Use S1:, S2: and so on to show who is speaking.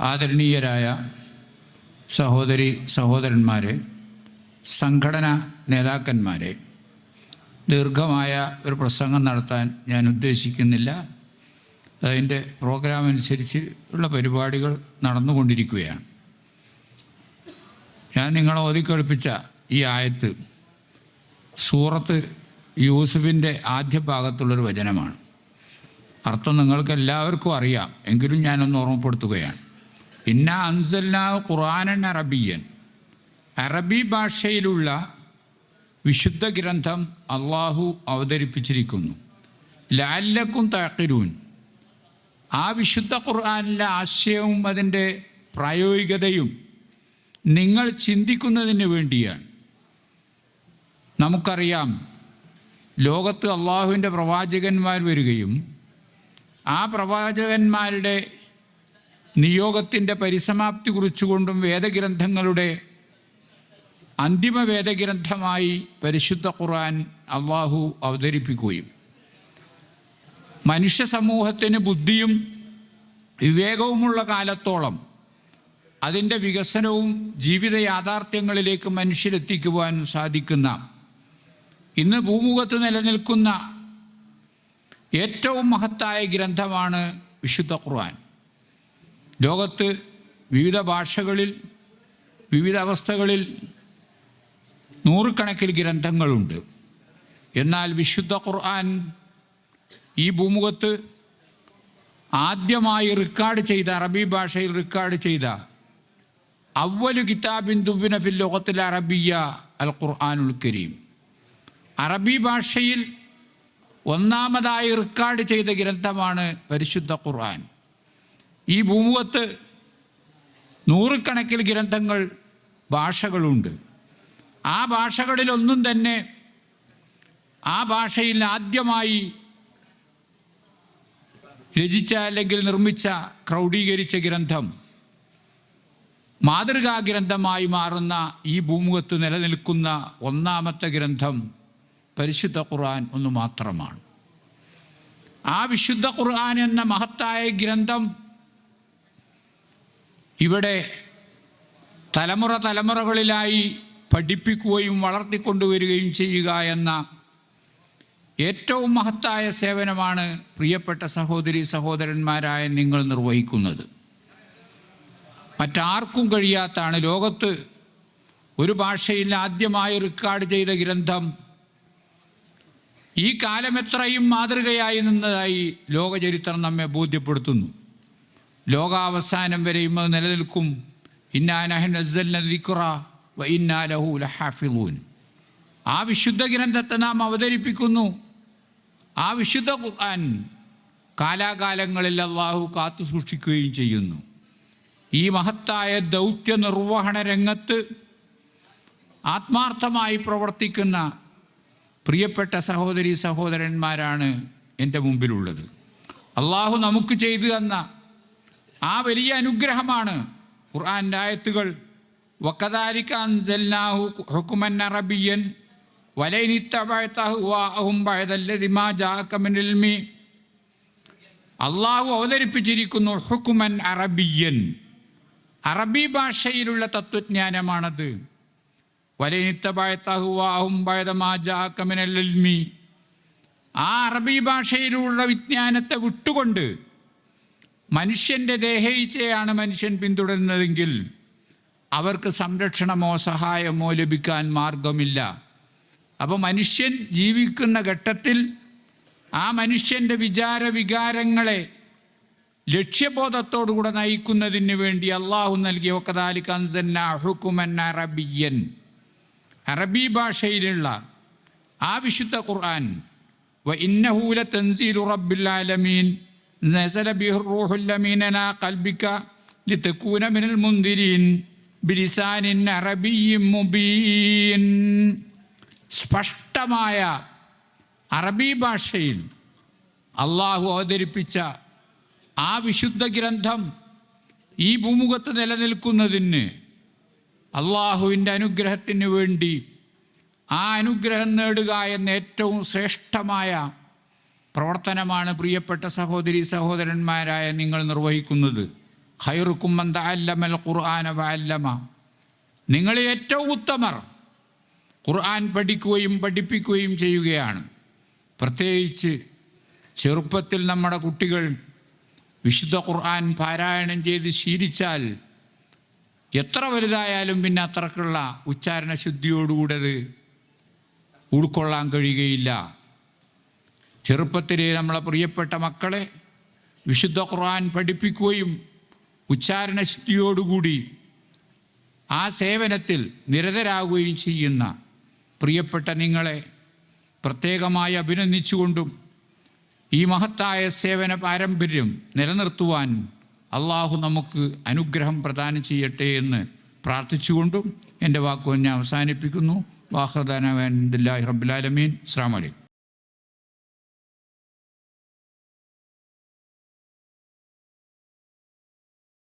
S1: ആദരണീയരായ സഹോദരി സഹോദരന്മാരെ സംഘടന നേതാക്കന്മാരെ ദീർഘമായ ഒരു പ്രസംഗം നടത്താൻ ഞാൻ ഉദ്ദേശിക്കുന്നില്ല. അതിന്റെ പ്രോഗ്രാം അനുസരിച്ച് ഉള്ള പരിപാടികൾ നടന്നുകൊണ്ടിരിക്കുകയാണ്. ഞാൻ നിങ്ങളെ ഓതിക്കേൾപ്പിച്ച ഈ ആയത്ത് സൂറത്ത് യൂസുഫിന്റെ ആദ്യ ഭാഗത്തുള്ളൊരു വചനമാണ്. അർത്ഥം നിങ്ങൾക്ക് എല്ലാവർക്കും അറിയാം എങ്കിലും ഞാനൊന്ന് ഓർമ്മപ്പെടുത്തുകയാണ്. ഇന്ന അൻസൽന ഖുറാനൻ അറബിയൻ. അറബി ഭാഷയിലുള്ള വിശുദ്ധ ഗ്രന്ഥം അള്ളാഹു അവതരിപ്പിച്ചിരിക്കുന്നു. ലാല്ലക്കും താക്കിരൂൻ ആ വിശുദ്ധ ഖുർആാനിലെ ആശയവും അതിന്റെ പ്രായോഗികതയും നിങ്ങൾ ചിന്തിക്കുന്നതിന് വേണ്ടിയാണ്. നമുക്കറിയാം ലോകത്ത് അള്ളാഹുവിന്റെ പ്രവാചകന്മാർ വരികയും ആ പ്രവാചകന്മാരുടെ നിയോഗത്തിന്റെ പരിസമാപ്തി കുറിച്ചുകൊണ്ടും വേദഗ്രന്ഥങ്ങളുടെ അന്തിമ വേദഗ്രന്ഥമായി പരിശുദ്ധ ഖുർആൻ അള്ളാഹു അവതരിപ്പിക്കുകയും മനുഷ്യ സമൂഹത്തിന് ബുദ്ധിയും വിവേകവുമുള്ള കാലത്തോളം അതിന്റെ വികസനവും ജീവിത യാഥാർത്ഥ്യങ്ങളിലേക്ക് മനുഷ്യരെത്തിക്കുവാൻ സാധിക്കുന്ന ഇന്ന് ഭൂമുഖത്ത് നിലനിൽക്കുന്ന ഏറ്റവും മഹത്തായ ഗ്രന്ഥമാണ് വിശുദ്ധ ഖുർആൻ. ലോകത്ത് വിവിധ ഭാഷകളിൽ വിവിധ അവസ്ഥകളിൽ നൂറുകണക്കിൽ ഗ്രന്ഥങ്ങളുണ്ട്. എന്നാൽ വിശുദ്ധ ഖുർആൻ ഈ ഭൂമുഖത്ത് ആദ്യമായി റെക്കോർഡ് ചെയ്ത അറബി ഭാഷയിൽ റെക്കോർഡ് ചെയ്ത അവലു കിതാബിൻ ദുബിന ഫിൽ ലോകത്തിൽ അറബിയ അൽ ഖുർആാനുൽ കരീം. അറബി ഭാഷയിൽ ഒന്നാമതായി റെക്കോർഡ് ചെയ്ത ഗ്രന്ഥമാണ് പരിശുദ്ധ ഖുർആൻ. ഈ ഭൂമുഖത്ത് നൂറുകണക്കിൽ ഗ്രന്ഥങ്ങൾ ഭാഷകളുണ്ട്. ആ ഭാഷകളിലൊന്നും തന്നെ ആ ഭാഷയിൽ ആദ്യമായി രചിച്ച അല്ലെങ്കിൽ നിർമ്മിച്ച ക്രൗഡീകരിച്ച ഗ്രന്ഥം മാതൃകാ ഗ്രന്ഥമായി മാറുന്ന ഈ ഭൂമുഖത്ത് നിലനിൽക്കുന്ന ഒന്നാമത്തെ ഗ്രന്ഥം പരിശുദ്ധ ഖുർആൻ ഒന്ന് മാത്രമാണ്. ആ വിശുദ്ധ ഖുർആൻ എന്ന മഹത്തായ ഗ്രന്ഥം ഇവിടെ തലമുറ തലമുറകളിലായി പഠിപ്പിക്കുകയും വളർത്തിക്കൊണ്ടുവരികയും ചെയ്യുക എന്ന ഏറ്റവും മഹത്തായ സേവനമാണ് പ്രിയപ്പെട്ട സഹോദരി സഹോദരന്മാരായ നിങ്ങൾ നിർവഹിക്കുന്നത്. മറ്റാർക്കും കഴിയാത്താണ്. ലോകത്ത് ഒരു ഭാഷയിൽ ആദ്യമായി റെക്കോർഡ് ചെയ്ത ഗ്രന്ഥം ഈ കാലമെത്രയും മാതൃകയായി നിന്നതായി ലോകചരിത്രം നമ്മെ ബോധ്യപ്പെടുത്തുന്നു. ലോകാവസാനം വരെയും അത് നിലനിൽക്കും. ഇന്നാലഹു ആ വിശുദ്ധ ഗ്രന്ഥത്തെ നാം അവതരിപ്പിക്കുന്നു. ആ വിശുദ്ധ ഖുർആൻ കാലാകാലങ്ങളിൽ അള്ളാഹു കാത്തു സൂക്ഷിക്കുകയും ചെയ്യുന്നു. ഈ മഹത്തായ ദൗത്യ നിർവഹണ രംഗത്ത് ആത്മാർത്ഥമായി പ്രവർത്തിക്കുന്ന പ്രിയപ്പെട്ട സഹോദരി സഹോദരന്മാരാണ് എന്റെ മുമ്പിലുള്ളത്. അള്ളാഹു നമുക്ക് ചെയ്തു തന്ന ആ വലിയ അനുഗ്രഹമാണ്. ഖുർആന്റെ ആയത്തുകൾ അറബിയൻ അള്ളാഹു അവതരിപ്പിച്ചിരിക്കുന്നു ഹുക്കുമൻ അറബിയൻ. അറബി ഭാഷയിലുള്ള തത്വജ്ഞാനമാണത്. ആ അറബി ഭാഷയിലുള്ള വിജ്ഞാനത്തെ വിട്ടുകൊണ്ട് മനുഷ്യന്റെ ദേഹയിച്ചയാണ് മനുഷ്യൻ പിന്തുടരുന്നതെങ്കിൽ അവർക്ക് സംരക്ഷണമോ സഹായമോ ലഭിക്കാൻ മാർഗമില്ല. അപ്പോൾ മനുഷ്യൻ ജീവിക്കുന്ന ഘട്ടത്തിൽ ആ മനുഷ്യന്റെ വിചാര വികാരങ്ങളെ ലക്ഷ്യബോധത്തോടുകൂടെ നയിക്കുന്നതിന് വേണ്ടി അള്ളാഹു നൽകിയ ഒക്കതാലി അൻസന്ന ഹുക്കുമൻ അറബിയൻ. അറബി ഭാഷയിലുള്ള ആ വിശുദ്ധ ഖുർആൻ വ ഇന്നഹൂല തൻസീൽ റബ്ബിൽ നസല ബിഹി റൂഹുൽ അമീൻ അലാ ഖൽബിക ലിതകൂന മിനൽ മുൻദിരീൻ ബിലിസാനിൻ അറബിയ്യിൻ മുബീൻ സ്പഷ്ടമായ അറബി ഭാഷയിൽ അള്ളാഹു അവതരിപ്പിച്ച ആ വിശുദ്ധ ഗ്രന്ഥം ഈ ഭൂമുഖത്ത് നിലനിൽക്കുന്നതിന് അള്ളാഹുവിന്റെ അനുഗ്രഹത്തിന് വേണ്ടി ആ അനുഗ്രഹം നേടുക എന്ന ഏറ്റവും ശ്രേഷ്ഠമായ പ്രവർത്തനമാണ് പ്രിയപ്പെട്ട സഹോദരി സഹോദരന്മാരായ നിങ്ങൾ നിർവഹിക്കുന്നത്. ഖൈറുക്കും അല്ലമൽ ഖുർആന വഅല്ലമ. നിങ്ങളിൽ ഏറ്റവും ഉത്തമർ ഖുർആൻ പഠിക്കുകയും പഠിപ്പിക്കുകയും ചെയ്യുകയാണ്. പ്രത്യേകിച്ച് ചെറുപ്പത്തിൽ നമ്മുടെ കുട്ടികൾ വിശുദ്ധ ഖുർആൻ പാരായണം ചെയ്ത് ശീലിച്ചാൽ എത്ര വലുതായാലും പിന്നെ അത്രക്കുള്ള ഉച്ചാരണ ശുദ്ധിയോടുകൂടെ അത് ഉൾക്കൊള്ളാൻ കഴിയുകയില്ല. ചെറുപ്പത്തിലെ നമ്മളെ പ്രിയപ്പെട്ട മക്കളെ വിശുദ്ധ ഖുർആൻ പഠിപ്പിക്കുകയും ഉച്ചാരണ ശുദ്ധിയോടുകൂടി ആ സേവനത്തിൽ നിരതരാകുകയും ചെയ്യുന്ന പ്രിയപ്പെട്ട നിങ്ങളെ പ്രത്യേകമായി അഭിനന്ദിച്ചുകൊണ്ടും ഈ മഹത്തായ സേവന പാരമ്പര്യം നിലനിർത്തുവാൻ അള്ളാഹു നമുക്ക് അനുഗ്രഹം പ്രദാനം ചെയ്യട്ടെ എന്ന് പ്രാർത്ഥിച്ചുകൊണ്ടും എന്റെ വാക്കുകൾ ഞാൻ അവസാനിപ്പിക്കുന്നു. വാഹദാന റബ്ബുലാലമീൻ അസ്സാം വലൈക്കും